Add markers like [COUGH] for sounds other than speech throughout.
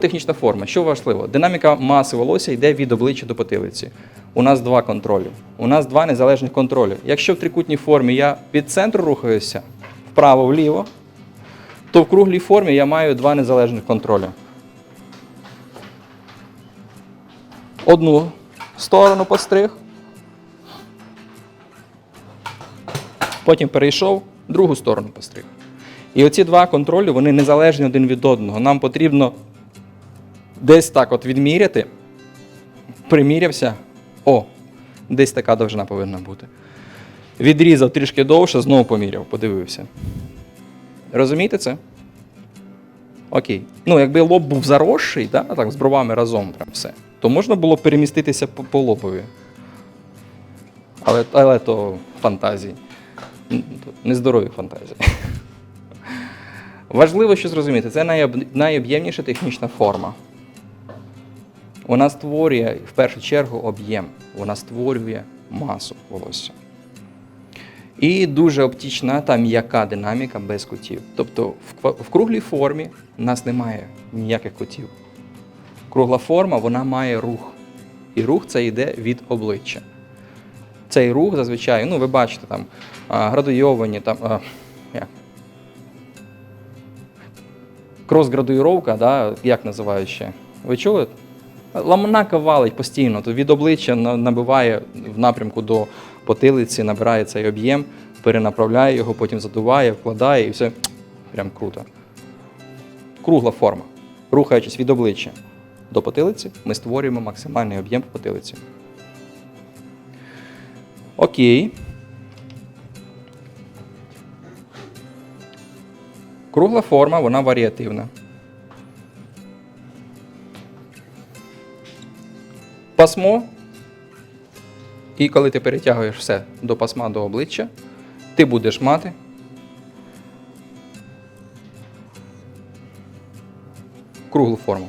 Технічна форма. Що важливо? Динаміка маси волосся йде від обличчя до потилиці. У нас два контролі. У нас два незалежних контролі. Якщо в трикутній формі я від центру рухаюся вправо-вліво, то в круглій формі я маю два незалежних контролі. Одну сторону постриг, потім перейшов, другу сторону постриг. І оці два контролі вони незалежні один від одного. Нам потрібно десь так от відміряти, примірявся. О, десь така довжина повинна бути. Відрізав трішки довше, знову поміряв, подивився. Розумієте це? Окей. Ну, якби лоб був заросший, да, так, з бровами разом прям все, то можна було переміститися по, по лобові. Але, але то фантазії. Нездорові фантазії. [LAUGHS] Важливо, що зрозуміти, це найоб- найоб'ємніша технічна форма. Вона створює в першу чергу об'єм, вона створює масу волосся. І дуже оптічна та м'яка динаміка без кутів. Тобто в, в круглій формі у нас немає ніяких кутів. Кругла форма вона має рух. І рух це йде від обличчя. Цей рух зазвичай, ну ви бачите, там градуйовані, там, як? Крос-градуїровка, да, як називають ще? Ви чули? Ламанака валить постійно, то від обличчя набиває в напрямку до потилиці, набирає цей об'єм, перенаправляє його, потім задуває, вкладає і все прям круто. Кругла форма. Рухаючись від обличчя до потилиці, ми створюємо максимальний об'єм по потилиці. Окей. Кругла форма, вона варіативна. Пасмо. І коли ти перетягуєш все до пасма до обличчя, ти будеш мати круглу форму.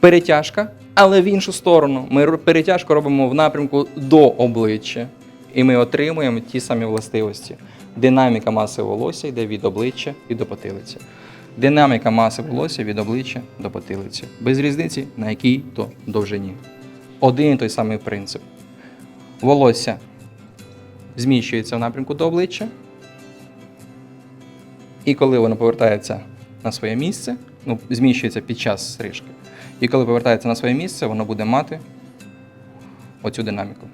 Перетяжка, але в іншу сторону. Ми перетяжку робимо в напрямку до обличчя, і ми отримуємо ті самі властивості. Динаміка маси волосся йде від обличчя і до потилиці. Динаміка маси волосся від обличчя до потилиці. Без різниці на якій то довжині. Один і той самий принцип. Волосся зміщується в напрямку до обличчя. І коли воно повертається на своє місце, ну, зміщується під час стрижки. І коли повертається на своє місце, воно буде мати оцю динаміку.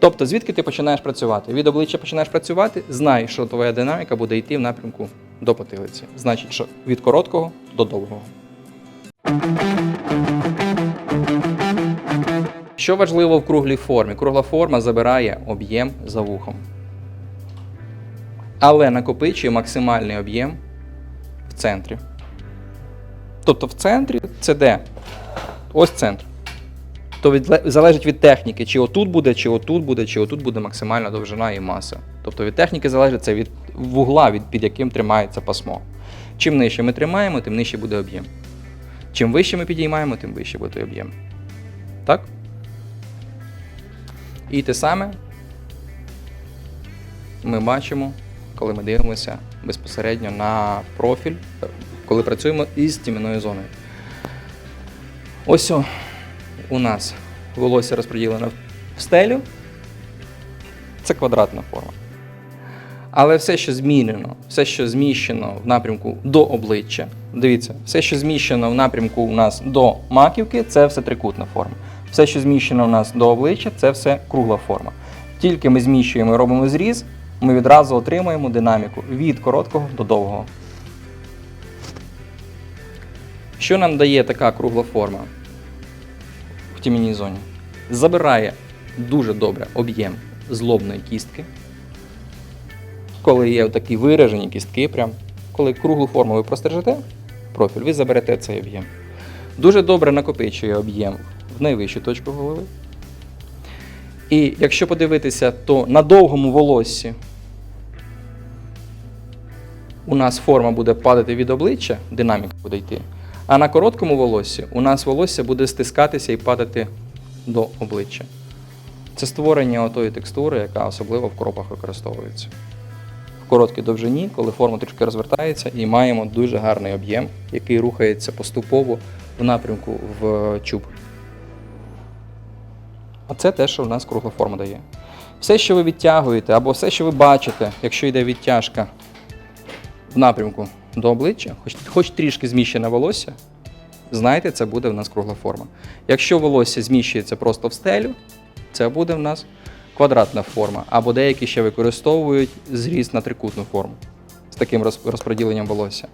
Тобто, звідки ти починаєш працювати? Від обличчя починаєш працювати, знай, що твоя динаміка буде йти в напрямку до потилиці. Значить, що від короткого до довгого. Що важливо в круглій формі? Кругла форма забирає об'єм за вухом. Але накопичує максимальний об'єм в центрі. Тобто в центрі це де? Ось центр. То від, залежить від техніки, чи отут буде, чи отут буде, чи отут буде максимальна довжина і маса. Тобто від техніки залежить це від вугла, від, під яким тримається пасмо. Чим нижче ми тримаємо, тим нижче буде об'єм. Чим вище ми підіймаємо, тим вище буде об'єм. Так? І те саме ми бачимо, коли ми дивимося безпосередньо на профіль, коли працюємо із тім'яною зоною. Ось у нас волосся розподілено в стелю. Це квадратна форма. Але все, що змінено, все, що зміщено в напрямку до обличчя, дивіться, все, що зміщено в напрямку у нас до маківки, це все трикутна форма. Все, що зміщено у нас до обличчя, це все кругла форма. Тільки ми зміщуємо і робимо зріз, ми відразу отримуємо динаміку від короткого до довгого. Що нам дає така кругла форма в зоні? Забирає дуже добре об'єм злобної кістки. Коли є такі виражені кістки, прям, коли круглу форму ви простержите, профіль, ви заберете цей об'єм. Дуже добре накопичує об'єм в найвищу точку голови. І якщо подивитися, то на довгому волоссі у нас форма буде падати від обличчя, динаміка буде йти. А на короткому волоссі у нас волосся буде стискатися і падати до обличчя. Це створення отої текстури, яка особливо в кропах використовується. В короткій довжині, коли форма трішки розвертається, і маємо дуже гарний об'єм, який рухається поступово в напрямку в чуб. Оце те, що в нас кругла форма дає. Все, що ви відтягуєте, або все, що ви бачите, якщо йде відтяжка в напрямку до обличчя, хоч, хоч трішки зміщене волосся, знайте, це буде в нас кругла форма. Якщо волосся зміщується просто в стелю, це буде в нас квадратна форма, або деякі ще використовують зріз на трикутну форму з таким роз- розподіленням волосся.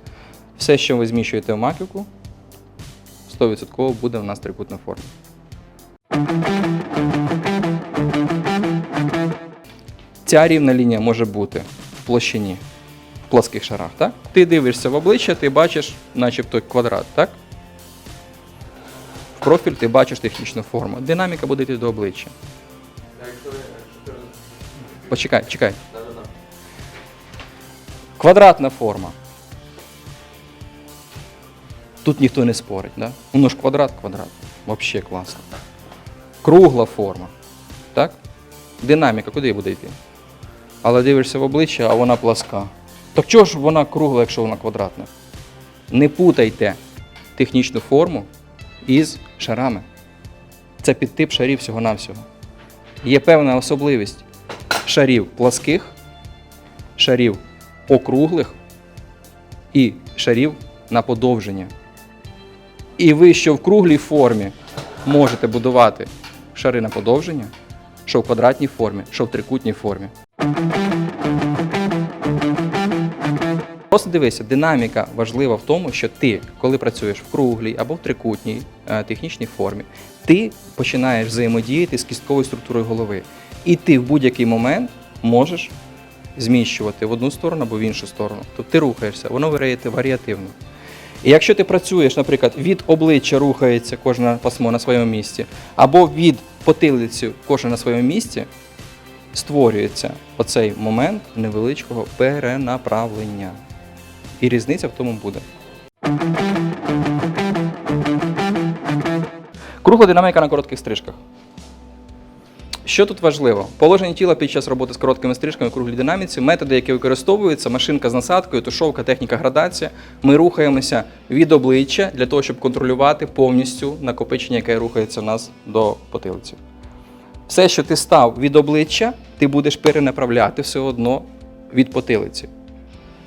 Все, що ви зміщуєте в маківку, 100% буде в нас трикутна форма. Ця рівна лінія може бути в площині, плоских шарах. Так? Ти дивишся в обличчя, ти бачиш, начебто квадрат, так? В профіль ти бачиш технічну форму. Динаміка буде йти до обличчя. Почекай, чекай. Квадратна форма. Тут ніхто не спорить, да? Воно ж квадрат, квадрат. Взагалі класно. Кругла форма. Так? Динаміка, куди буде йти? Але дивишся в обличчя, а вона пласка. Так чого ж вона кругла, якщо вона квадратна? Не путайте технічну форму із шарами. Це підтип шарів всього-навсього. Є певна особливість шарів пласких, шарів округлих і шарів на подовження. І ви, що в круглій формі можете будувати шари на подовження, що в квадратній формі, що в трикутній формі. Просто дивися, динаміка важлива в тому, що ти, коли працюєш в круглій або в трикутній е, технічній формі, ти починаєш взаємодіяти з кістковою структурою голови. І ти в будь-який момент можеш зміщувати в одну сторону або в іншу сторону. Тобто ти рухаєшся, воно варіати- варіативно. І якщо ти працюєш, наприклад, від обличчя рухається кожне пасмо на своєму місці, або від потилиці кожне на своєму місці, створюється оцей момент невеличкого перенаправлення. І різниця в тому буде. Кругла динаміка на коротких стрижках. Що тут важливо? Положення тіла під час роботи з короткими стрижками в круглій динаміці, методи, які використовуються, машинка з насадкою, тушовка, техніка градація. Ми рухаємося від обличчя для того, щоб контролювати повністю накопичення, яке рухається в нас до потилиці. Все, що ти став від обличчя, ти будеш перенаправляти все одно від потилиці.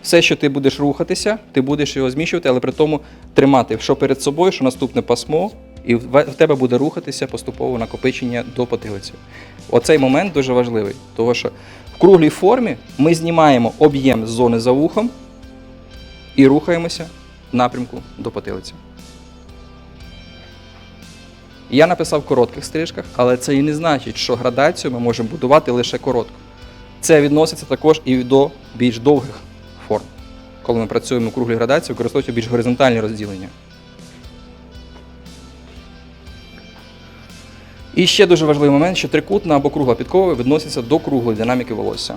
Все, що ти будеш рухатися, ти будеш його зміщувати, але при тому тримати що перед собою, що наступне пасмо, і в тебе буде рухатися поступово накопичення до потилиці. Оцей момент дуже важливий, тому що в круглій формі ми знімаємо об'єм з зони за вухом і рухаємося в напрямку до потилиці. Я написав в коротких стрижках, але це і не значить, що градацію ми можемо будувати лише коротко. Це відноситься також і до більш довгих. Коли ми працюємо в круглій градації, використовуються більш горизонтальні розділення. І ще дуже важливий момент, що трикутна або кругла підкова відноситься до круглої динаміки волосся.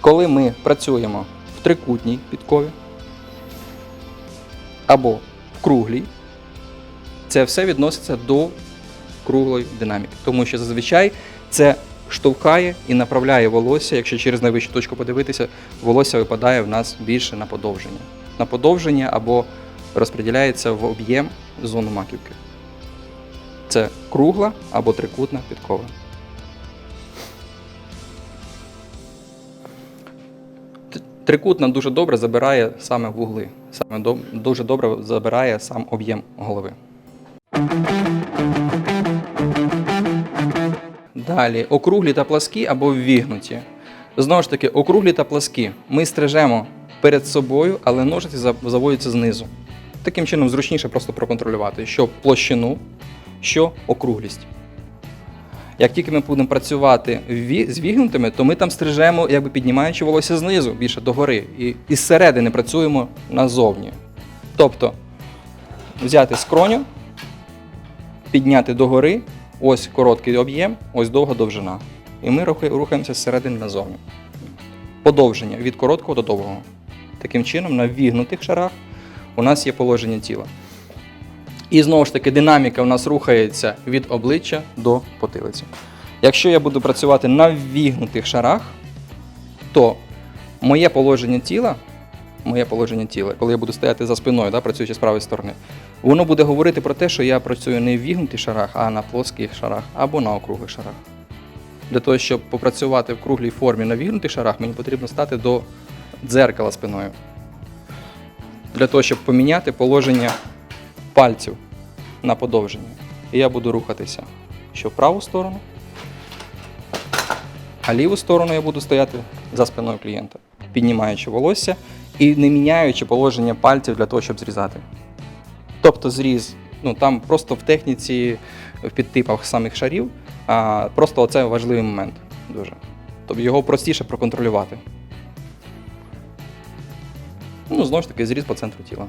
Коли ми працюємо в трикутній підкові або в круглій, це все відноситься до круглої динаміки. Тому що зазвичай це штовхає і направляє волосся, якщо через найвищу точку подивитися, волосся випадає в нас більше на подовження. На подовження або розподіляється в об'єм зону маківки. Це кругла або трикутна підкова. Трикутна дуже добре забирає саме вугли, саме дуже добре забирає сам об'єм голови. Далі округлі та пласкі або ввігнуті. Знову ж таки, округлі та пласкі ми стрижемо перед собою, але ножиці заводяться знизу. Таким чином зручніше просто проконтролювати, що площину, що округлість. Як тільки ми будемо працювати з вігнутими, то ми там стрижемо, якби піднімаючи волосся знизу більше догори. І із середини працюємо назовні. Тобто взяти скроню, підняти догори, ось короткий об'єм, ось довга довжина. І ми рухаємося зсередини назовні. Подовження від короткого до довгого. Таким чином, на вігнутих шарах у нас є положення тіла. І знову ж таки, динаміка у нас рухається від обличчя до потилиці. Якщо я буду працювати на ввігнутих шарах, то моє положення тіла, моє положення тіла, коли я буду стояти за спиною, да, працюючи з правої сторони, воно буде говорити про те, що я працюю не в вігнутих шарах, а на плоских шарах або на округлих шарах. Для того, щоб попрацювати в круглій формі на вігнутих шарах, мені потрібно стати до дзеркала спиною. Для того, щоб поміняти положення пальців на подовження. І я буду рухатися що в праву сторону, а ліву сторону я буду стояти за спиною клієнта, піднімаючи волосся і не міняючи положення пальців для того, щоб зрізати. Тобто зріз, ну там просто в техніці, в підтипах самих шарів, а, просто оце важливий момент дуже. Тобто його простіше проконтролювати. Ну, знову ж таки, зріз по центру тіла.